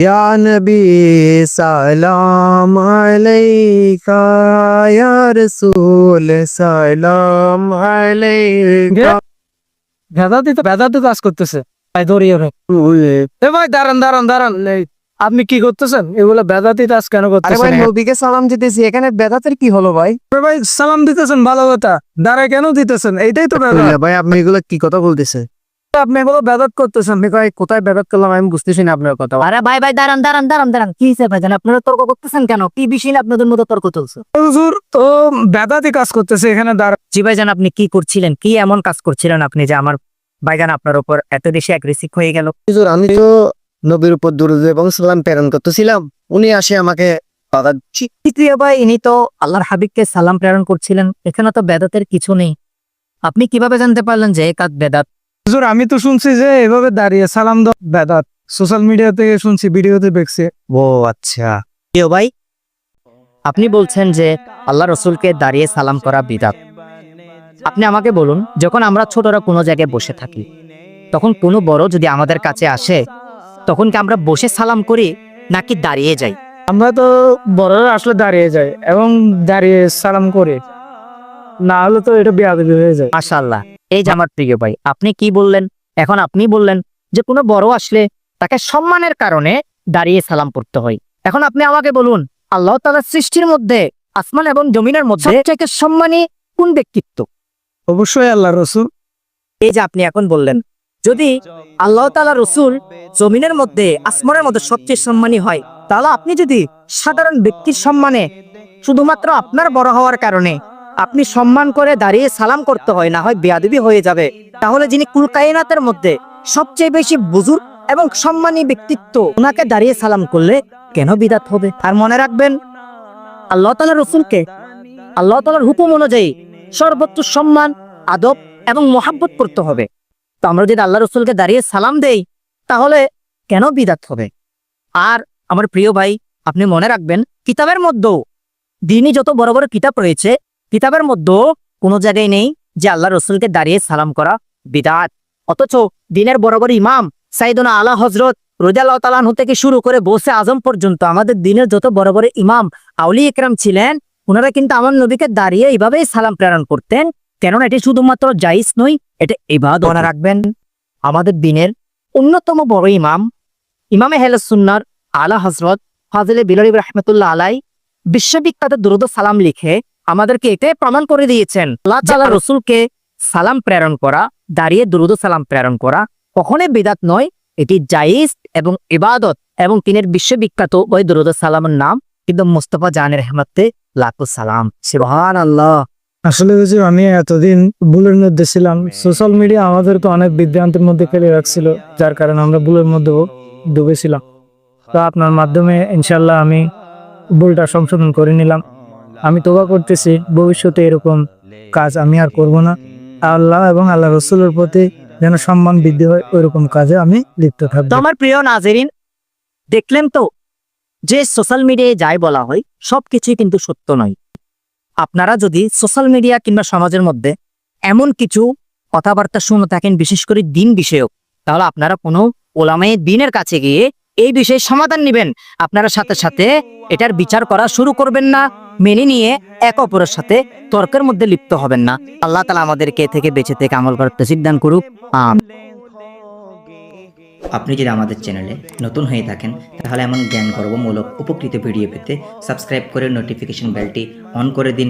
ইয়া নবী সালাম আলাইকা ইয়া রাসূল সালাম আলাইকা। ভেদাতি তো ভেদাতি কাজ করতেছে। ভাই দৌড়িয়ে ভাই এ ভাই দাঁড়ান দাঁড়ান দাঁড়ান। আপনি কি করতেছেন? এগুলো বেদাতি কাজ কেন করতেছেন ভাই নবীকে সালাম দিতেছি এখানে বেদাতের কি হলো ভাই? ভাই সালাম দিতেছেন ভালো কথা। দাঁড়ায় কেন দিতেছেন? এইটাই তো ভাই আপনি এগুলো কি কথা বলতেছে আপনি এগুলো বেদাত করতেছেন। আমি কোথায় বেদাত করলাম আমি বুঝতেছি না আপনার কথা। আরে ভাই ভাই দাঁড়ান দাঁড়ান দাঁড়ান দাঁড়ান। কি হিসেবে ভাইজান আপনারা তর্ক করতেছেন কেন? কি বিষয় নিয়ে আপনাদের মতো তর্ক চলছে? হুজুর তো বেদাতি কাজ করতেছে এখানে দাঁড়া জি ভাইজান আপনি কি করছিলেন? কি এমন কাজ করছিলেন আপনি যে আমার ভাইজান আপনার উপর এত বেশি অ্যাগ্রেসিভ হয়ে গেল? হুজুর আমি তো নবীর উপর দুরুদ এবং সালাম প্রেরণ করতেছিলাম। উনি আসে আমাকে বাধা দিচ্ছি। তৃতীয় ভাই ইনি তো আল্লাহর হাবিবকে সালাম প্রেরণ করছিলেন। এখানে তো বেদাতের কিছু নেই। আপনি কীভাবে জানতে পারলেন যে এ কাজ বেদাত হুজুর আমি তো শুনছি যে এভাবে দাঁড়িয়ে সালাম দাও। বেদাত সোশ্যাল মিডিয়া থেকে শুনছি ভিডিওতে দেখছি। ও আচ্ছা। প্রিয় ভাই আপনি বলছেন যে আল্লাহ রসুলকে দাঁড়িয়ে সালাম করা বিদাত। আপনি আমাকে বলুন যখন আমরা ছোটরা কোনো জায়গায় বসে থাকি তখন কোনো বড় যদি আমাদের কাছে আসে তখন কি আমরা বসে সালাম করি নাকি দাঁড়িয়ে যাই? আমরা তো বড়রা আসলে দাঁড়িয়ে যাই এবং দাঁড়িয়ে সালাম করে। না হলে তো এটা বেয়াদবি হয়ে যায়। মাশাল্লাহ এই যে আমার প্রিয় ভাই আপনি কি বললেন? এখন আপনি বললেন যে কোনো বড় আসলে তাকে সম্মানের কারণে দাঁড়িয়ে সালাম করতে হয়। এখন আপনি আমাকে বলুন আল্লাহ তাআলার সৃষ্টির মধ্যে আসমান এবং জমিনের মধ্যে সম্মানী কোন ব্যক্তিত্ব? অবশ্যই আল্লাহ রসুল। এই যে আপনি এখন বললেন যদি আল্লাহ তালা রসুল জমিনের মধ্যে আসমানের মধ্যে সবচেয়ে সম্মানী হয় তাহলে আপনি যদি সাধারণ ব্যক্তির সম্মানে শুধুমাত্র আপনার বড় হওয়ার কারণে আপনি সম্মান করে দাঁড়িয়ে সালাম করতে হয়, না হয় বেয়াদবি হয়ে যাবে। তাহলে যিনি কুলকায়নাতের মধ্যে সবচেয়ে বেশি বুজুর্গ এবং সম্মানী ব্যক্তিত্ব, ওনাকে দাঁড়িয়ে সালাম করলে কেন বিদাত হবে? আর মনে রাখবেন, আল্লাহ তাআলা রসুলকে, আল্লাহ তাআলার হুকুম অনুযায়ী সর্বোচ্চ সম্মান, আদব এবং মোহাব্বত করতে হবে। তো আমরা যদি আল্লাহ রসুলকে দাঁড়িয়ে সালাম দেই, তাহলে কেন বিদাত হবে? আর আমার প্রিয় ভাই, আপনি মনে রাখবেন, কিতাবের মধ্যেও দিনই যত বড় বড় কিতাব রয়েছে কিতাবের মধ্যে কোনো জায়গায় নেই যে আল্লাহ রসুলকে দাঁড়িয়ে সালাম করা বিদাত। অথচ দিনের বড় বড় ইমাম সাইদনা আলা হজরত রোজাল্লাহ থেকে শুরু করে বসে আজম পর্যন্ত আমাদের দিনের যত বড় বড় ইমাম আউলি ছিলেন ওনারা কিন্তু আমার নবীকে দাঁড়িয়ে এইভাবেই সালাম প্রেরণ করতেন। কেননা এটি শুধুমাত্র জাইজ নই এটা মনে রাখবেন, আমাদের দিনের অন্যতম বড় ইমাম, ইমামে হেল সুন্নার আলা হজরত ফাজিলে বিলরিব রহমতুল্লাহ আলাই বিশ্ববিখ্যাত দুরুদ সালাম লিখে আমাদেরকে এটাই প্রমাণ করে দিয়েছেন আল্লাহ রসুলকে সালাম প্রেরণ করা দাঁড়িয়ে দুরুদ সালাম প্রেরণ করা কখনোই বেদাত নয় এটি জাইজ এবং ইবাদত এবং তিনের বিশ্ববিখ্যাত ওই দুরুদ সালামের নাম কিন্তু মুস্তফা জানের রহমতে লাখো সালাম। সুবহান আল্লাহ আসলে হচ্ছে আমি এতদিন ভুলের মধ্যে ছিলাম সোশ্যাল মিডিয়া আমাদেরকে অনেক বিভ্রান্তির মধ্যে ফেলে রাখছিল যার কারণে আমরা ভুলের মধ্যেও ডুবেছিলাম। তো আপনার মাধ্যমে ইনশাল্লাহ আমি ভুলটা সংশোধন করে নিলাম। আমি তোবা করতেছি, ভবিষ্যতে এরকম কাজ আমি আর করব না। আল্লাহ এবং আল্লাহ রসুলের প্রতি যেন সম্মান বৃদ্ধি হয়, ওইরকম কাজে আমি লিপ্ত থাকব। আমার প্রিয় নাজেরিন, দেখলেন তো, যে সোশ্যাল মিডিয়ায় যাই বলা হয়, সবকিছুই কিন্তু সত্য নয়। আপনারা যদি সোশ্যাল মিডিয়া কিংবা সমাজের মধ্যে এমন কিছু কথাবার্তা শুনে থাকেন, বিশেষ করে দিন বিষয়ক, তাহলে আপনারা কোনো ওলামায়ে দিনের কাছে গিয়ে এই বিষয়ে সমাধান নেবেন। আপনারা সাথে সাথে এটার বিচার করা শুরু করবেন না। মেনে নিয়ে এক অপরের সাথে তর্কের মধ্যে লিপ্ত হবেন না। আল্লাহ তালা আমাদেরকে থেকে বেঁচে থেকে আমল করার সিদ্ধান্ত করুক। আপনি যদি আমাদের চ্যানেলে নতুন হয়ে থাকেন, তাহলে এমন জ্ঞান গর্বমূলক উপকৃত ভিডিও পেতে সাবস্ক্রাইব করে নোটিফিকেশন বেলটি অন করে দিন।